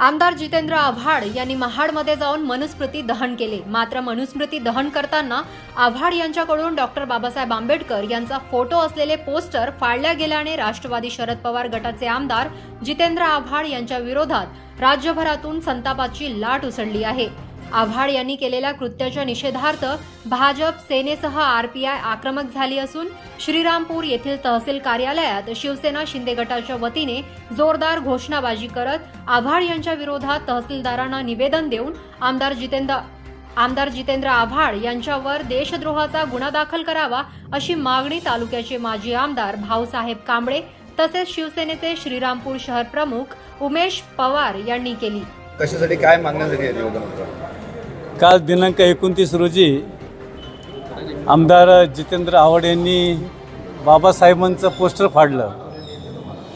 आमदार जितेंद्र आव्हाड यांनी महाडमध्ये जाऊन मनुस्मृती दहन केले. मात्र मनुस्मृती दहन करताना आव्हाड यांच्याकडून डॉक्टर बाबासाहेब आंबेडकर यांचा फोटो असलेले पोस्टर फाडल्या गेल्याने राष्ट्रवादी शरद पवार गटाचे आमदार जितेंद्र आव्हाड यांच्या विरोधात राज्यभरातून संतापाची लाट उसळली आहे. आव्हाड यांनी केलेल्या कृत्याच्या निषेधार्थ भाजप सेनेसह आरपीआय आक्रमक झाली असून श्रीरामपूर येथील तहसील कार्यालयात शिवसेना शिंदे गटाच्या वतीने जोरदार घोषणाबाजी करत आव्हाड यांच्या विरोधात तहसीलदारांना निवेदन देऊन आमदार जितेंद्र आमदार जितेंद्र आव्हाड यांच्यावर देशद्रोहाचा गुन्हा दाखल करावा अशी मागणी तालुक्याचे माजी आमदार भाऊसाहेब कांबळे तसेच शिवसेनेचे श्रीरामपूर शहर प्रमुख उमेश पवार यांनी केली. कशासाठी काय मागण्यासाठी काल दिनांक एकोणतीस रोजी आमदार जितेंद्र आव्हाड यांनी बाबासाहेबांचं पोस्टर फाडलं.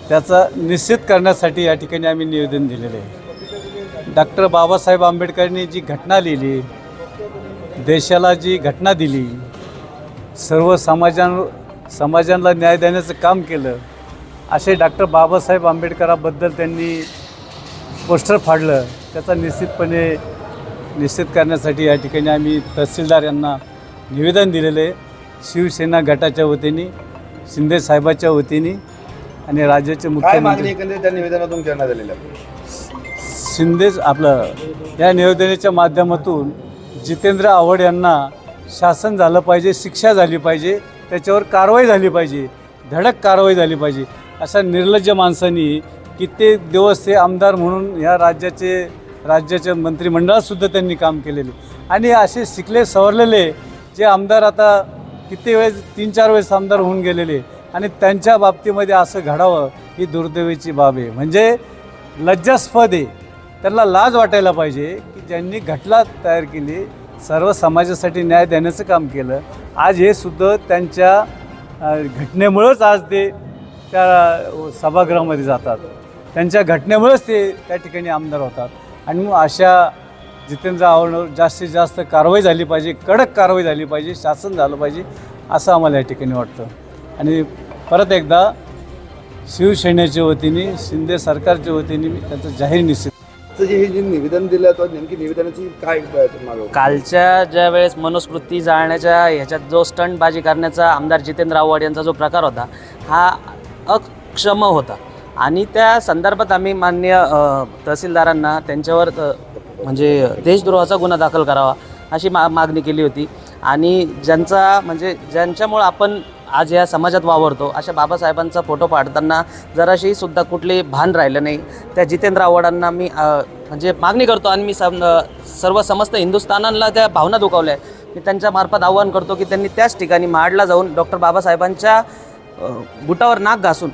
त्याचा निश्चित करण्यासाठी या ठिकाणी आम्ही निवेदन दिलेलं आहे. डॉक्टर बाबासाहेब आंबेडकरांनी जी घटना लिहिली देशाला जी घटना दिली सर्व समाजां समाजांना न्याय देण्याचं काम केलं असे डॉक्टर बाबासाहेब आंबेडकराबद्दल त्यांनी पोस्टर फाडलं त्याचा निश्चितपणे निश्चित करण्यासाठी या ठिकाणी आम्ही तहसीलदार यांना निवेदन दिलेलं आहे. शिवसेना गटाच्या वतीने शिंदे साहेबाच्या वतीने आणि राज्याचे काय मागणी मुख्यमंत्री एकंदरीत? त्या निवेदनातून करण्यात आलेल्या. आहे शिंदेच आपलं या निवेदनाच्या माध्यमातून जितेंद्र आव्हाड यांना शासन झालं पाहिजे शिक्षा झाली पाहिजे त्याच्यावर कारवाई झाली पाहिजे धडक कारवाई झाली पाहिजे अशा निर्लज्ज माणसांनी कित्येक दिवस ते आमदार म्हणून या राज्याचे राज्याच्या मंत्रिमंडळातसुद्धा त्यांनी काम केलेले. आणि असे शिकले सवरलेले जे आमदार आता किती वेळेस तीन चार वेळेस आमदार होऊन गेलेले आणि त्यांच्या बाबतीमध्ये असं घडावं ही दुर्दैवीची बाब आहे. म्हणजे लज्जास्पद आहे. त्यांना लाज वाटायला पाहिजे की ज्यांनी घटना तयार केली सर्व समाजासाठी न्याय देण्याचं काम केलं. आज हे सुद्धा त्यांच्या घटनेमुळंच आज ते त्या सभागृहामध्ये जातात. त्यांच्या घटनेमुळेच ते त्या ठिकाणी आमदार होतात. आणि मग अशा जितेंद्र आव्हाडवर जास्तीत जास्त कारवाई झाली पाहिजे कडक कारवाई झाली पाहिजे शासन झालं पाहिजे असं आम्हाला या ठिकाणी वाटतं. आणि परत एकदा शिवसेनेच्या वतीने शिंदे सरकारच्या वतीने मी त्याचं जाहीर निश्चित हे जे निवेदन दिलं तर नेमकी निवेदनाची काय मागं कालच्या ज्या वेळेस मनुस्मृती जाळण्याच्या ह्याच्यात जो स्टंटबाजी करण्याचा आमदार जितेंद्र आव्हाड यांचा जो प्रकार होता हा अक्षम होता. आणि त्या संदर्भात आम्ही मान्य तहसीलदारांना त्यांच्यावर म्हणजे देशद्रोहाचा गुन्हा दाखल करावा अशी मा मागणी केली होती. आणि ज्यांचा म्हणजे ज्यांच्यामुळं आपण आज या समाजात वावरतो अशा बाबासाहेबांचा फोटो पाडताना जराशी सुद्धा कुठले भान राहिलं नाही. त्या जितेंद्र आव्हाडांना मी म्हणजे मागणी करतो आणि मी सम सर्व समस्त हिंदुस्थानांना त्या भावना दुखावल्या आहे मी त्यांच्यामार्फत आव्हान करतो की त्यांनी त्याच ठिकाणी माडला जाऊन डॉक्टर बाबासाहेबांच्या बुटावर नाक घासून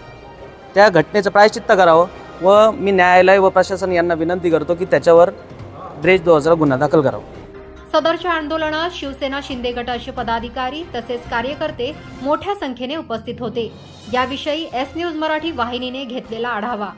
त्या घटनेचं प्रायश्चित्त करावं व मी न्यायालय व प्रशासन यांना विनंती करतो की त्याच्यावर देशद्रोहाचा गुन्हा दाखल करावा. सदरच्या आंदोलनात शिवसेना शिंदे गटाचे पदाधिकारी तसेच कार्यकर्ते मोठ्या संख्येने उपस्थित होते. याविषयी एस न्यूज मराठी वाहिनीने घेतलेला आढावा.